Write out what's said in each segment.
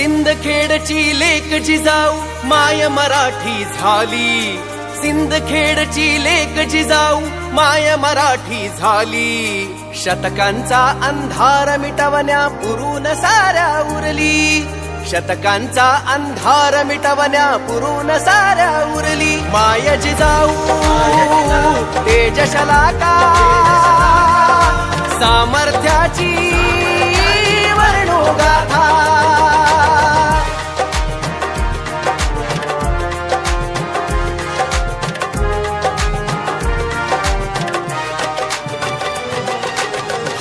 सिंदखेडची लेक जिजाऊ माय मराठी झाली. सिंदखेडची लेक जिजाऊ माय मराठी झाली. शतकांचा अंधार मिटवण्या पुरून साऱ्या उरली. शतकांचा अंधार मिटवण्या पुरून साऱ्या उरली. माय जिजाऊ तेजशलाका सामर्थ्याची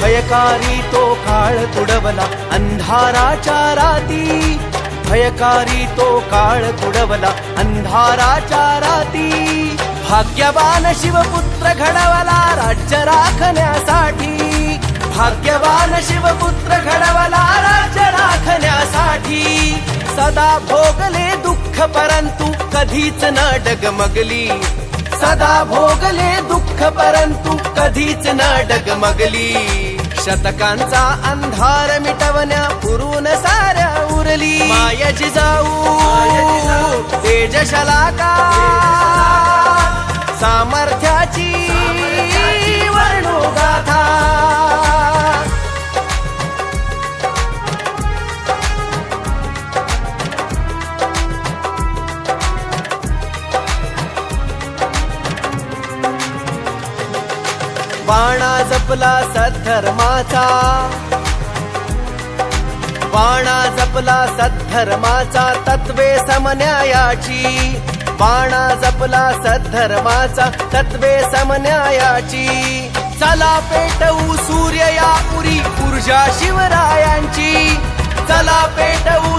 भयकारी तो काळ तुडवला अंधाराच्या राती भयकारी तो काळ तुडवला अंधाराच्या राती भाग्यवान शिवपुत्र घडवला राज्य राखण्यासाठी भाग्यवान शिवपुत्र घडवला राज्य राखण्यासाठी सदा भोगले दुःख परंतु कधीच न डगमगली सदा भोगले दुःख परंतु कधीच न डगमगली. शतकांचा अंधार मिटवण्या पुरून साऱ्या उरली. माय जिजाऊ तेजशलाका. सामर्थ्याची बाणा जपला सद्धर्माचा बाणा जपला सद्धर्माचा तत्वे समन्यायाची. बाणा जपला सद्धर्माचा तत्वे समन्यायाची. चला पेटवू सूर्य या उरी ऊर्जा शिवरायांची. चला पेटवू